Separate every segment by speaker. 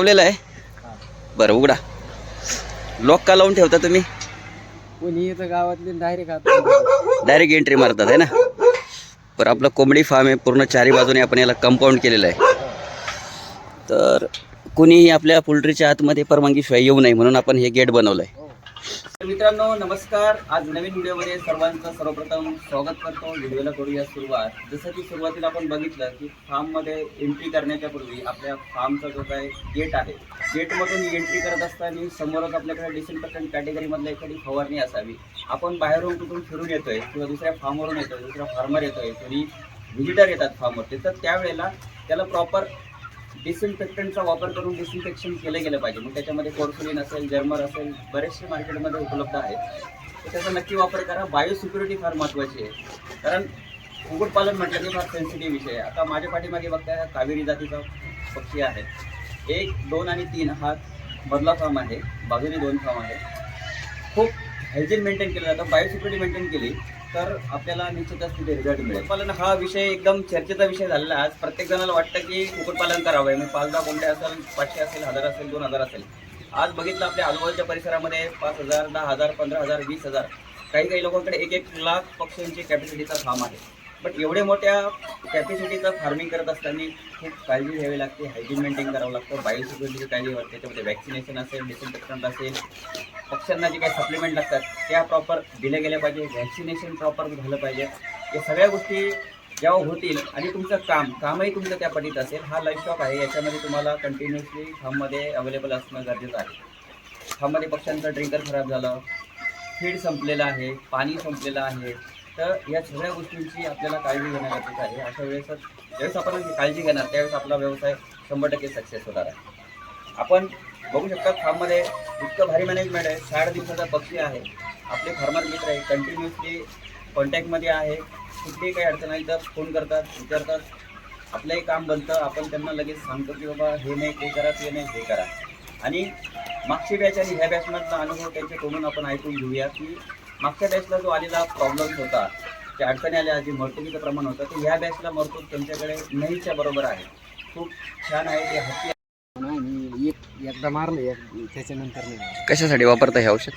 Speaker 1: लावलेला आहे. बरं उघडा. लॉक का लावून ठेवता तुम्ही?
Speaker 2: कोणी येतं गावातले डायरेक्ट आता
Speaker 1: डायरेक्ट एंट्री मारतात आहे ना? बरं आपलं कोंबडी फार्म आहे पूर्ण चारी बाजूने आपण याला कंपाऊंड केलेलं आहे. तर कुणीही आपल्या पोल्ट्रीच्या आतमध्ये परवानगीशिवाय येऊ नये म्हणून आपण हे गेट बनवलं आहे मित्रांनो नमस्कार. आज नवीन व्हिडिओमध्ये सर्वांचं सर्वप्रथम स्वागत करतो. व्हिडिओला करूया सुरुवात. जसं की सुरुवातीला आपण बघितलं की फार्ममध्ये एंट्री करण्याच्या पूर्वी आपल्या फार्मचा जो काय गेट आहे गेटमधून एंट्री करत असताना समोरच आपल्याकडे डिसइन्फेक्टंट कॅटेगरीमधलं एखादी फवारणी असावी. आपण बाहेरून कुठून फिरून येतोय किंवा दुसऱ्या फार्मवरून येतोय दुसऱ्या फार्मर येतोय कोणी व्हिजिटर येतात फार्मवरती तर त्यावेळेला त्याला प्रॉपर डिसइन्फेक्टंटचा वापर करून डिसइन्फेक्शन केलं गेलं पाहिजे. मग त्याच्यामध्ये कोर्सुलिन असेल जर्मर असेल बरेचसे मार्केटमध्ये उपलब्ध आहेत. तर त्याचा नक्की वापर करा. बायो सिक्युरिटी फार महत्त्वाची आहे. कारण कुक्कुटपालन म्हटलं की फार सेन्सिटिव्ह विषय आहे. आता माझ्या पाठीमागे बघता कावेरी जातीचा पक्षी आहे. एक दोन आणि तीन हा मधला फार्म आहे. बाजूने दोन फार्म आहे. खूप हायजीन मेंटेन केलं जातं. बायोसिक्युरिटी मेंटेन केली. तर आपल्याला निश्चितच तिथे रिझल्ट मिळेल. पालन हा विषय एकदम चर्चेचा विषय झालेला आज प्रत्येक जणाला वाटतं की कुक्कुटपालन करावं. मी पाच दहा कोंबड्या असेल पाचशे असेल हजार असेल दोन हजार असेल. आज बघितलं आपल्या आजूबाजूच्या परिसरामध्ये पाच हजार दहा हजार पंधरा हजार वीस हजार. काही काही लोकांकडे एक एक लाख पक्ष्यांची कॅपॅसिटीचा फार्म आहे. बट एवढ्या मोठ्या कॅपॅसिटीचं फार्मिंग करत असताना खूप काळजी घ्यावी लागते हायजीन मेंटेन करावं लागतं बायोसिक्युरिटीची काळजी घ्यावी त्याच्यामध्ये वॅक्सिनेशन असेल डिसइन्फेक्टंट असेल पक्ष्यांना जे काही सप्लिमेंट लागतात त्या प्रॉपर दिल्या गेल्या पाहिजे व्हॅक्सिनेशन प्रॉपर झालं पाहिजे. या सगळ्या गोष्टी जेव्हा होतील आणि तुमचं काम कामही तुमचं त्या पटीत असेल हा लाईफ स्टॉक आहे याच्यामध्ये तुम्हाला कंटिन्युअसली फार्ममध्ये अवेलेबल असणं गरजेचं आहे. फार्ममध्ये पक्ष्यांचं ड्रिंकर खराब झालं फीड संपलेलं आहे पाणी संपलेलं आहे तर या सगळ्या गोष्टींची आपल्याला काळजी घेणं गरजेचं आहे. अशा वेळेसच ज्यावेळेस आपण काळजी घेणार त्यावेळेस आपला व्यवसाय शंभर टक्के सक्सेस होणार आहे. आपण बघू शकता फार्ममध्ये इतकं भारी मॅनेजमेंट आहे. साठ दिवसाचा पक्षी आहे. आपले फार्मर मित्र आहे कंटिन्युअसली कॉन्टॅक्टमध्ये आहे. कुठलीही काही अडचण आली तर फोन करतात विचारतात. आपलंही काम बनतं. आपण त्यांना लगेच सांगतो की बाबा हे नाही ते करा ते नाही हे करा. आणि मागची बॅच आणि ह्या बॅचमधला अनुभव त्यांच्याकडून आपण ऐकून घेऊया की मागच्या बॅचला जो आलेला प्रॉब्लेम्स होता त्या अडचणी आल्या जे मरतुकीचं प्रमाण होतं ते ह्या बॅचला मरतूक त्यांच्याकडे नाहीच्या बरोबर आहे. खूप छान आहे ते हत्ती
Speaker 2: आणि एक एकदा मारलं एक त्याच्यानंतर नाही
Speaker 1: कशासाठी वापरता हे औषध?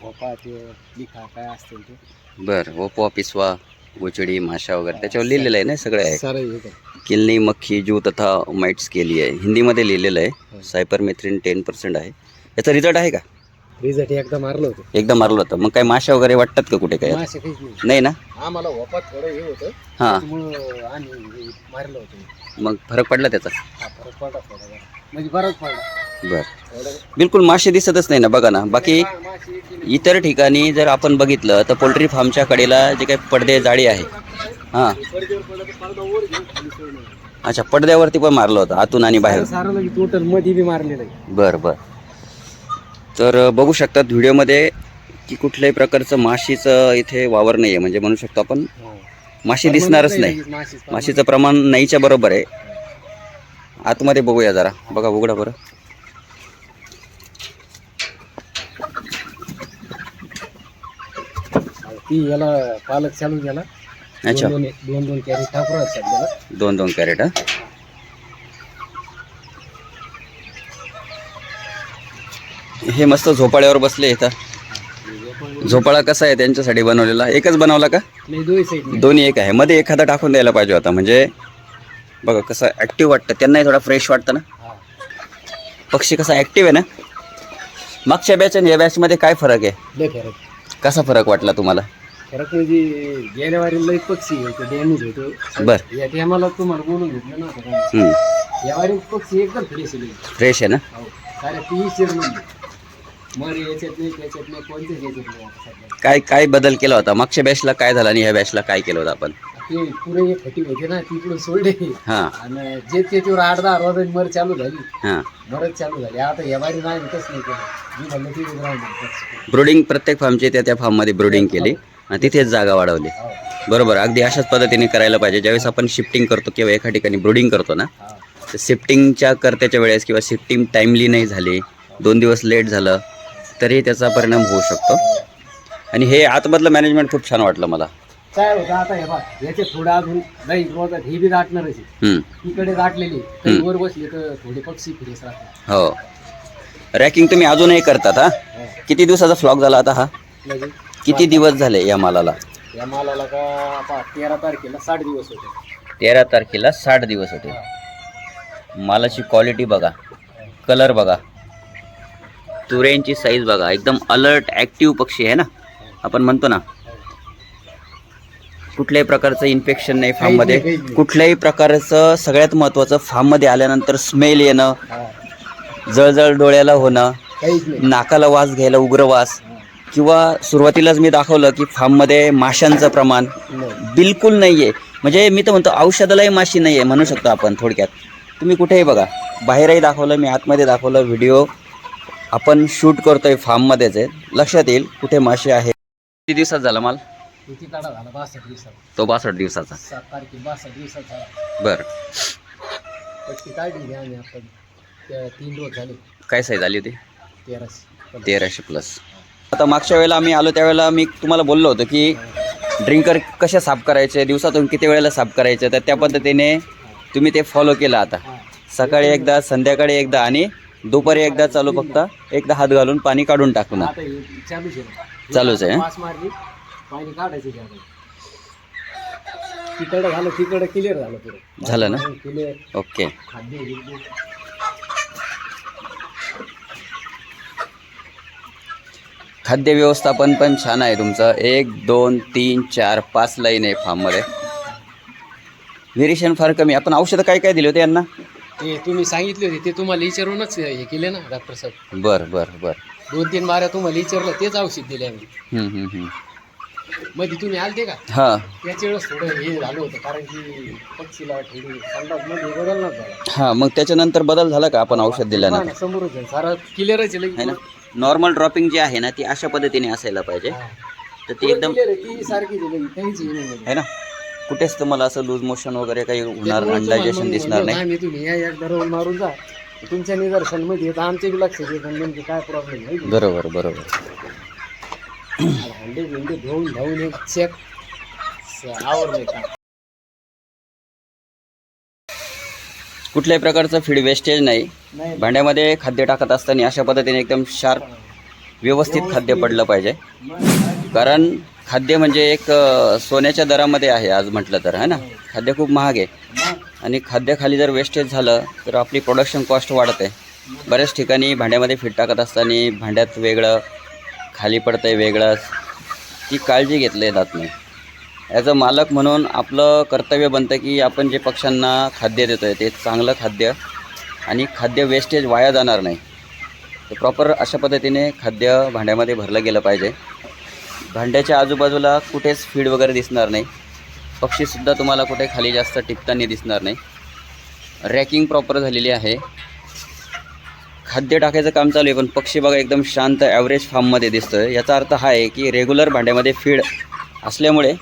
Speaker 2: भोपा ते लिखा काय असतील ते.
Speaker 1: बरं ओपो पिसवा गोचडी माशा वगैरे त्याच्यावर लिहिलेलं आहे ना सगळं? आहे
Speaker 2: सारं हे.
Speaker 1: किलनी मक्खी जू तथा माइट्स केली आहे. हिंदीमध्ये लिहिलेलं आहे सायपरमेथ्रिन टेन पर्सेंट आहे. याचा रिझल्ट आहे का?
Speaker 2: रिझल्ट एकदा मारलं होतं.
Speaker 1: एकदा मारलं होतं. मग काय माशा वगैरे वाटतात का कुठे काय?
Speaker 2: मासे काहीच नाही.
Speaker 1: नाही ना?
Speaker 2: आम्हाला भोपा थोडं हे होतं.
Speaker 1: हां.
Speaker 2: त्यामुळं आम्ही मारलं होतं.
Speaker 1: मग फरक पडला त्याचा?
Speaker 2: हा फरक पडला थोडा जरा. म्हणजे बराच पडला.
Speaker 1: बरं.
Speaker 2: थोडं
Speaker 1: बिलकुल मासे दिसतच नाही ना बघा ना. बाकी
Speaker 2: मा- मासे येते नाही.
Speaker 1: इतर ठिकाणी जर आपण बघितलं तर पोल्ट्री फार्मच्या कडेला जे काही पडदे जाळी आहे. हां.
Speaker 2: पडद्यावर पडलं तर पडदा वर घेऊन खाली सोडलं.
Speaker 1: अच्छा पडद्यावरती पण मारलं होतं आतून आणि बाहेर
Speaker 2: सारं लगे टोटलमध्ये बी मारलेलं आहे.
Speaker 1: बरं बरं. तर बघू शकतात व्हिडिओमध्ये की कुठल्याही प्रकारचं माशीचं इथे वावर नाही आहे म्हणजे म्हणू शकतो आपण माशी दिसणारच नाही
Speaker 2: माशीच
Speaker 1: प्रमाण नाहीच्या बरोबर आहे. आतमध्ये बघूया जरा. बघा उघडा बरं.
Speaker 2: ती याला पालक चालू केला
Speaker 1: अच्छा.
Speaker 2: दोन दोन- दोन दोन कॅरी ठाकूर सध्याला.
Speaker 1: दोन दोन कॅरेट हे. मस्त झोपाळ्यावर बसले इथं. झोपाळा कसा आहे त्यांच्यासाठी बनवलेला? एकच बनवला का?
Speaker 2: नाही दोन्ही
Speaker 1: एक आहे. मध्ये एखादा टाकून द्यायला पाहिजे होता. म्हणजे बघा कसं ॲक्टिव्ह वाटतं. त्यांनाही थोडा फ्रेश वाटतं ना? पक्षी कसा ॲक्टिव्ह आहे ना? मागच्या बॅच आणि या बॅचमध्ये काय फरक आहे?
Speaker 2: फरक.
Speaker 1: कसा फरक वाटला तुम्हाला?
Speaker 2: फरक म्हणजे गेल्या पक्षी होतो डॅमेज होतो.
Speaker 1: बर.
Speaker 2: या टायमाला तुम्हाला बोलून घेतलं ना आता.
Speaker 1: हम्म.
Speaker 2: या वारी पक्षी एकदम फ्रेश आहे
Speaker 1: फ्रेश आहे ना?
Speaker 2: हो.
Speaker 1: काय काय बदल केला होता? मागच्या बॅचला काय झालं आणि ह्या बॅचला काय केलं होतं आपण?
Speaker 2: ते पुरे एक खटी होते ना सोडले.
Speaker 1: हां.
Speaker 2: आणि जे त्याच्यावर आठ दहा रोज मर चालू झाली.
Speaker 1: हां.
Speaker 2: मरत चालू झाली. आता या बारी नाही नाही केलं. मी म्हणलं ती राहून
Speaker 1: ब्रुडिंग प्रत्येक फार्मची त्या त्या फार्ममध्ये ब्रुडिंग केली आणि तिथेच जागा वाढवली. बरोबर. अगदी अशाच पद्धतीने करायला पाहिजे. ज्यावेळेस आपण शिफ्टिंग करतो किंवा एका ठिकाणी ब्रुडिंग करतो ना तर शिफ्टिंगच्या करत्याच्या वेळेस किंवा शिफ्टिंग टाईमली नाही झाली दोन दिवस लेट झालं तरी त्याचा परिणाम होऊ शकतो. आणि हे आतमधलं मॅनेजमेंट खूप छान वाटलं मला.
Speaker 2: काय होतं आता हे बघ याचे थोडं अजून नाही हे बी दाटणारच आहे.
Speaker 1: हम्म,
Speaker 2: इकडे दाटलेली
Speaker 1: हम्म.
Speaker 2: वर बसले तर थोडे पक्षी फिरेस राहतात.
Speaker 1: हो. रॅकिंग तुम्ही अजूनही करतात हा?
Speaker 2: हो.
Speaker 1: किती दिवसाचा फ्लॉग झाला आता हा?
Speaker 2: म्हणजे
Speaker 1: किती दिवस झाले या मालाला?
Speaker 2: या मालाला का आता तेरा तारखेला साठ दिवस होते.
Speaker 1: तेरा तारखेला साठ दिवस होते. मालाची क्वालिटी बघा. कलर बघा. तुऱ्यांची साईज बघा एकदम अलर्ट ॲक्टिव्ह पक्षी आहे ना? आपण म्हणतो ना कुठल्याही प्रकारचं इन्फेक्शन नाही फार्ममध्ये. कुठल्याही प्रकारचं सगळ्यात महत्त्वाचं फार्ममध्ये आल्यानंतर स्मेल येणं. जळजळ डोळ्याला होणं नाकाला वास घ्यायला उग्र वास. किंवा सुरुवातीलाच मी दाखवलं की फार्ममध्ये माशांचं प्रमाण. बिलकुल नाही आहे म्हणजे मी तर म्हणतो औषधालाही माशी नाही आहे म्हणू शकतो आपण थोडक्यात. तुम्ही कुठेही बघा बाहेरही दाखवलं मी आतमध्ये दाखवलं व्हिडिओ आपण शूट करतोय फार्ममध्येच आहे. लक्षात येईल कुठे माशी आहे किती दिवसात झाला माल?
Speaker 2: किती काढा झाला? बासष्ट दिवसात.
Speaker 1: तो बासष्ट दिवसाचा.
Speaker 2: सात तारखे बासष्ट दिवसात झाला
Speaker 1: बरं.
Speaker 2: पट्टी काढली घ्या आम्ही आपण त्या तीन रोज झाले.
Speaker 1: काय साईज आली होती?
Speaker 2: तेराशे
Speaker 1: तेराशे प्लस आता मागच्या वेळेला आम्ही आलो त्यावेळेला मी तुम्हाला बोललो होतो की ड्रिंकर कशा साफ करायचे दिवसातून किती वेळेला साफ करायचे तर त्या पद्धतीने तुम्ही ते फॉलो केलं आता. सकाळी एकदा संध्याकाळी एकदा आणि दुपारी एकदा चालू फक्त. एकदा हात घालून पाणी काढून टाकून.
Speaker 2: आता हे चालूच आहे. ना.
Speaker 1: चालूच आहे?
Speaker 2: पाच मारली पाणी काढायचं त्याला तिकडं झालं तिकडं क्लिअर झालं पुरं
Speaker 1: झालं ना?
Speaker 2: Clear
Speaker 1: okay.
Speaker 2: खाद्य बिद्य.
Speaker 1: खाद्य व्यवस्थापन पण छान आहे तुमचं. एक दोन तीन चार पाच लाईन आहे फार्ममध्ये व्हेरिएशन फार कमी. आपण औषधं काय काय दिले होते यांना?
Speaker 2: ते तुम्ही सांगितले होते ते तुम्हाला विचारूनच हे केले ना डॉक्टर साहेब.
Speaker 1: बरं बरं बरं.
Speaker 2: दोन तीन माऱ्या तुम्हाला विचारलं तेच औषध दिले आम्ही.
Speaker 1: हम्म, हम्म, हम्म.
Speaker 2: मध्ये तुम्ही आलते का?
Speaker 1: हां.
Speaker 2: त्याच्या वेळेस थोडं हे झालं होतं कारण की पक्षीला थोडी संडासमध्ये बदलणार झाला.
Speaker 1: हां मग त्याच्यानंतर बदल झाला का? आपण औषध दिल्यानंतर
Speaker 2: पहा ना, समोरच आहे सारा क्लिअरच आहे
Speaker 1: है ना?
Speaker 2: लगेच.
Speaker 1: नॉर्मल ड्रॉपिंग जी आहे ना ती अशा पद्धतीने असायला पाहिजे.
Speaker 2: हा.
Speaker 1: तर ती एकदम
Speaker 2: clear आहे, ती आहे लगेच, काहीच हे नाही.
Speaker 1: आहे ना? कुठेच तुम्हाला असं लूज मोशन वगैरे काही होणार
Speaker 2: त्याच्यामुळे तुम्हाला
Speaker 1: दिसणार नाही.
Speaker 2: आम्ही तुम्ही या राहून मारून जा. तुमच्या निदर्शनमध्ये येतं आमचे बी लक्ष देत नेमके काय प्रॉब्लेम आहे?
Speaker 1: बरोबर बरोबर.
Speaker 2: भांडे बिंडे धुवून धावून एक चेक आवडले का?
Speaker 1: कुठल्याही प्रकारचं फीड वेस्टेज नाही.
Speaker 2: नाही.
Speaker 1: भांड्यामध्ये खाद्य टाकत असताना अशा पद्धतीने एकदम शार्प व्यवस्थित. खाद्य पडलं पाहिजे. कारण खाद्य म्हणजे एक सोन्याच्या दरामध्ये आहे आज म्हटलं तर है ना? खाद्य खूप महाग आहे. आणि खाद्याखाली जर वेस्टेज झालं तर आपली प्रोडक्शन कॉस्ट वाढते. बऱ्याच ठिकाणी भांड्यामध्ये फिट टाकत असताना भांड्यात वेगळं खाली पडतं आहे वेगळंच ती काळजी घेतली जात नाही. ॲज अ मालक म्हणून आपलं कर्तव्य बनतं की आपण जे पक्ष्यांना खाद्य देतो आहे ते चांगलं खाद्य आणि खाद्य वेस्टेज वाया जाणार नाही. तर प्रॉपर अशा पद्धतीने खाद्य भांड्यामध्ये भरलं गेलं पाहिजे. भांड्याच्या आजूबाजूला कुठेच फीड वगैरे दिसणार नाही. पक्षीसुद्धा तुम्हाला कुठे खाली जास्त टिपताना दिसणार नाही. रॅकिंग प्रॉपर झालेली आहे. खाद्य टाकायचं काम चालू आहे पण पक्षी बघा एकदम शांत ॲव्हरेज फार्ममध्ये दिसतो आहे याचा अर्थ हा आहे की रेग्युलर भांड्यामध्ये फीड असल्यामुळे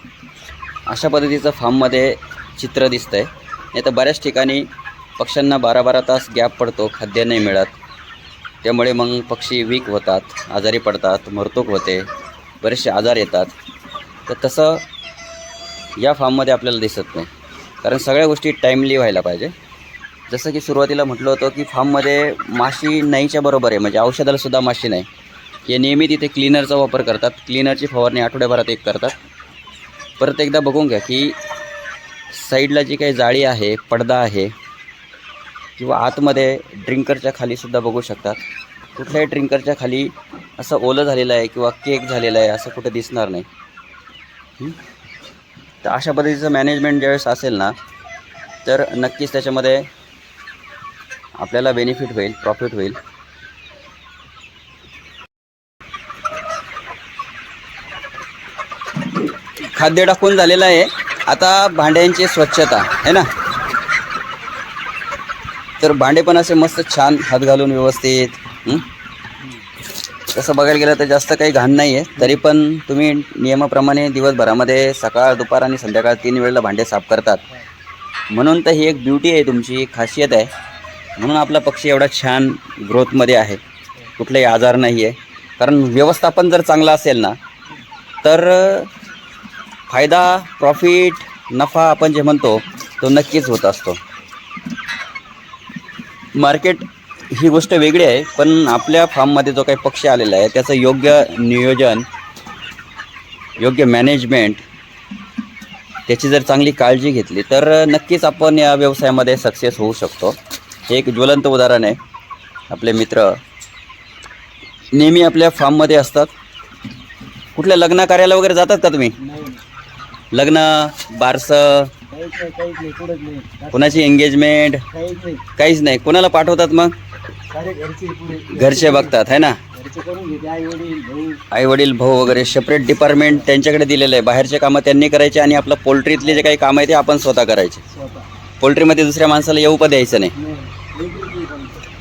Speaker 1: अशा पद्धतीचं फार्ममध्ये चित्र दिसतं आहे नाही तर बऱ्याच ठिकाणी पक्ष्यांना बारा बारा तास गॅप पडतो खाद्य नाही मिळत. त्यामुळे मग पक्षी वीक होतात आजारी पडतात मरतूक होते. बरेचसे आजार येतात. तर तसं या फार्ममध्ये आपल्याला दिसत नाही. कारण सगळ्या गोष्टी टाईमली व्हायला पाहिजे. जसं की सुरुवातीला म्हटलं होतं की फार्ममध्ये माशी नाहीच्या बरोबर आहे. म्हणजे औषधालासुद्धा माशी नाही. हे नेहमी तिथे क्लीनरचा वापर करतात. क्लीनरची फवारणी आठवड्याभरात एक करतात. परत एकदा बघून घ्या की साईडला जी काही जाळी आहे पडदा आहे किंवा आतमध्ये ड्रिंकरच्या खालीसुद्धा बघू शकतात. कुठल्याही ड्रिंकरच्या खाली असं ओलं झालेलं आहे किंवा केक झालेलं आहे असं कुठं दिसणार नाही. तर अशा पद्धतीचं मॅनेजमेंट ज्यावेळेस असेल ना तर नक्कीच त्याच्यामध्ये आपल्याला बेनिफिट होईल प्रॉफिट होईल. खाद्य टाकून झालेलं आहे. आता भांड्यांची स्वच्छता आहे ना? तर भांडे पण असे मस्त छान हात घालून व्यवस्थित तसं बघायला गेलं तर जास्त काही घाण नाही आहे तरी पण तुम्ही नियमाप्रमाणे दिवसभरामध्ये सकाळ दुपार आणि संध्याकाळ तीन वेळेला भांडे साफ करतात. म्हणून तर ही एक ब्युटी आहे तुमची खासियत आहे. म्हणून आपला पक्षी एवढा छान ग्रोथमध्ये आहे. कुठलाही आजार नाही आहे कारण व्यवस्थापन जर चांगलं असेल ना तर फायदा प्रॉफिट नफा आपण जे म्हणतो तो नक्कीच होत असतो. मार्केट ही गोष्ट वेगळी आहे पण आपल्या फार्ममध्ये जो काही पक्षी आलेला आहे त्याचं योग्य नियोजन योग्य मॅनेजमेंट त्याची जर चांगली काळजी घेतली तर नक्कीच आपण या व्यवसायामध्ये सक्सेस होऊ शकतो. हे एक ज्वलंत उदाहरण आहे. आपले मित्र नेहमी आपल्या फार्ममध्ये असतात. कुठल्या लग्न कार्याला वगैरे जातात का तुम्ही? लग्न बारसं कोणाची एंगेजमेंट
Speaker 2: काहीच नाही.
Speaker 1: कोणाला पाठवतात मग?
Speaker 2: घरचे
Speaker 1: बघतात है ना?
Speaker 2: आई वडील भाऊ.
Speaker 1: वगैरे सेपरेट डिपार्टमेंट त्यांच्याकडे दिलेलं आहे. बाहेरचे कामं त्यांनी करायचे आणि आपलं पोल्ट्रीतले जे काही काम आहे ते आपण स्वतः करायचे. पोल्ट्रीमध्ये दुसऱ्या माणसाला येऊ पण द्यायचं नाही.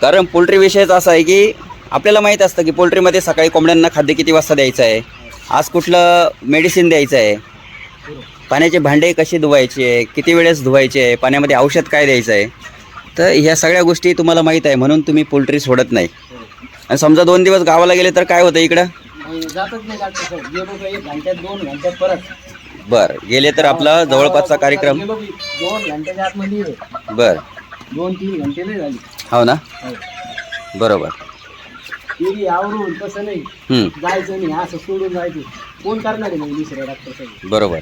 Speaker 1: कारण पोल्ट्री विषयच असा आहे की आपल्याला माहीत असतं की पोल्ट्रीमध्ये सकाळी कोंबड्यांना खाद्य किती वाजता द्यायचं आहे? आज कुठलं मेडिसिन द्यायचं आहे? पाण्याचे भांडे कसे धुवायचे? किती वेळेस धुवायचे? आहे पाण्यामध्ये औषध काय द्यायचं आहे? तर ह्या सगळ्या गोष्टी तुम्हाला माहीत आहे म्हणून तुम्ही पोल्ट्री सोडत नाही. आणि समजा दोन दिवस गावाला गेले तर काय होतं इकडं?
Speaker 2: जातच नाही डॉक्टर साहेब गेलो का एक घंट्यात दोन घंट्यात परत.
Speaker 1: बरं गेले तर आपला जवळपासचा कार्यक्रम.
Speaker 2: गेलो की दोन घंट्याच्या आतमध्ये ये.
Speaker 1: बरं.
Speaker 2: दोन तीन घंटे नाही झाले.
Speaker 1: हो ना?
Speaker 2: हो.
Speaker 1: बरोबर.
Speaker 2: गेली आवरून तसं नाही.
Speaker 1: हं,
Speaker 2: जायचं नाही असं सोडून जायचं. कोण करणार आहे मग दुसऱ्या डॉक्टर साहेब
Speaker 1: बरोबर.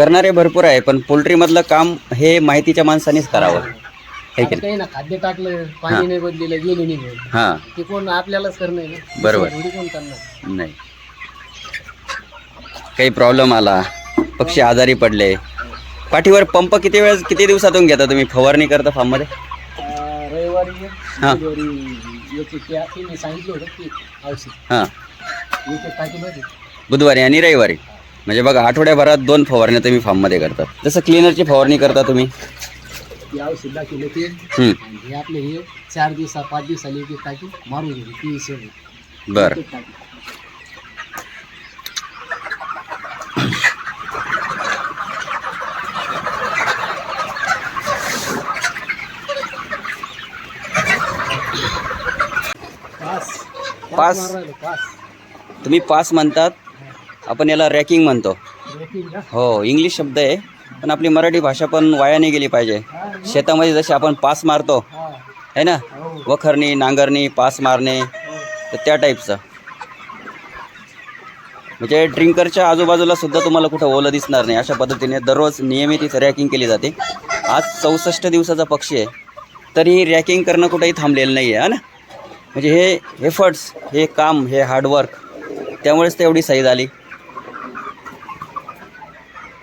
Speaker 1: करणारे भरपूर आहे पण पोल्ट्रीमधलं काम हे माहितीच्या माणसानेच करावं हे की
Speaker 2: काही ना खाद्य टाकलं पाणी नाही बदलेलं गेले नाही
Speaker 1: हां
Speaker 2: ते कोण आपल्यालाच करणं आहे ना
Speaker 1: बरोबर.
Speaker 2: दुसरं थोडी कोण करणार
Speaker 1: नाही काही प्रॉब्लेम आला पक्षी आजारी पडले पाठीवर पंप किती वेळ किती दिवसातून घेता तुम्ही फवारणी करता फार्ममध्ये
Speaker 2: अं, रविवारी एक,
Speaker 1: हा.
Speaker 2: बुधवारी एक एक त्या तिने सांगितलं होतं की औषध
Speaker 1: हां
Speaker 2: एक एक टाकीमध्ये
Speaker 1: बुधवारी आणि रविवारी म्हणजे बघा आठवड्याभरात दोन फवारण्या तुम्ही फार्ममध्ये करतात जसं क्लिनरची फवारणी करता तुम्ही.
Speaker 2: ती दाखवलं ते
Speaker 1: हं,
Speaker 2: आणि हे आपले हे चार दिवसा पाच दिवसाला एक एक टाकी. मारून गेली ती शेड
Speaker 1: बरं.
Speaker 2: एक टाकी. पास.
Speaker 1: पास?
Speaker 2: मारायला, पास.
Speaker 1: तुम्ही पास म्हणतात. आपण याला रॅकिंग म्हणतो. हो इंग्लिश शब्द आहे पण आपली मराठी भाषा पण वायाने गेली पाहिजे. शेतामध्ये जसे आपण पास मारतो
Speaker 2: आहे
Speaker 1: है ना? वखरणी नांगरणी पास मारणे तर त्या टाईपचं म्हणजे ड्रिंकरच्या आजूबाजूला सुद्धा तुम्हाला कुठं ओलं दिसणार नाही. अशा पद्धतीने दररोज नियमित इथं रॅकिंग केली जाते. आज चौसष्ट दिवसाचा पक्षी आहे तरी रॅकिंग करणं कुठेही थांबलेलं नाही आहे ना? म्हणजे हे एफर्ट्स हे काम हे हार्डवर्क त्यामुळेच तेवढी सही साईज आली